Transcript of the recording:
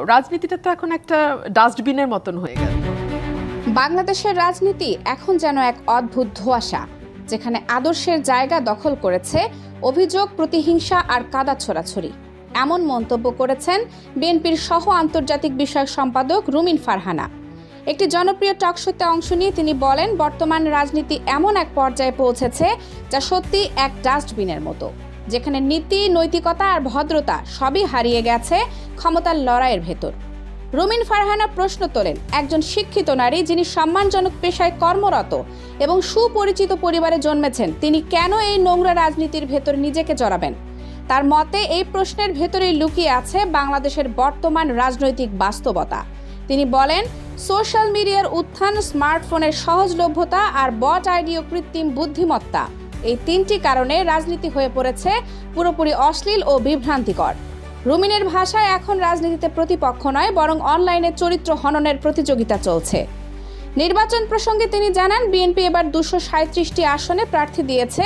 রাজনীতিটা তো এখন একটা ডাস্টবিনের মতন হয়ে গেল। বাংলাদেশের রাজনীতি এখন যেন এক অদ্ভুত ধোঁয়াশা, যেখানে আদর্শের জায়গা দখল করেছে অভিযোগ, প্রতিহিংসা আর কাদা ছোড়াছড়ি। এমন মন্তব্য করেছেন বিএনপির সহ আন্তর্জাতিক বিষয়ক সম্পাদক রুমিন ফারহানা। একটি জনপ্রিয় টকশোতে অংশ নিয়ে তিনি বলেন, বর্তমান রাজনীতি এমন এক পর্যায়ে পৌঁছেছে যা সত্যি এক ডাস্টবিনের মতো। যেখানে নীতি, নৈতিকতা আর ভদ্রতা সবই হারিয়ে গেছে ক্ষমতার লড়াইয়ের ভেতর। রুমিন ফারহানা প্রশ্ন তোলেন, একজন শিক্ষিত নারী যিনি সম্মানজনক পেশায় কর্মরত এবং সুপরিচিত পরিবারে জন্মেছেন, তিনি কেন এই নোংরা রাজনীতির ভেতর নিজেকে জড়াবেন? তার মতে, এই প্রশ্নের ভেতরেই লুকিয়ে আছে বাংলাদেশের বর্তমান রাজনৈতিক বাস্তবতা। তিনি বলেন, সোশ্যাল মিডিয়ার উত্থান, স্মার্টফোনের সহজলভ্যতা আর বট আইডি ও কৃত্রিম বুদ্ধিমত্তা এই তিনটি কারণে রাজনীতি হয়ে পড়েছে পুরোপুরি অশ্লীল ও বিভ্রান্তিকর। রুমিনের ভাষায় এখন রাজনীতিতে প্রতিপক্ষ নয়, বরং অনলাইনে চরিত্র হননের প্রতিযোগিতা চলছে। নির্বাচন প্রসঙ্গে তিনি জানান, বিএনপি এবার দুশো সাঁত্রিশটি আসনে প্রার্থী দিয়েছে।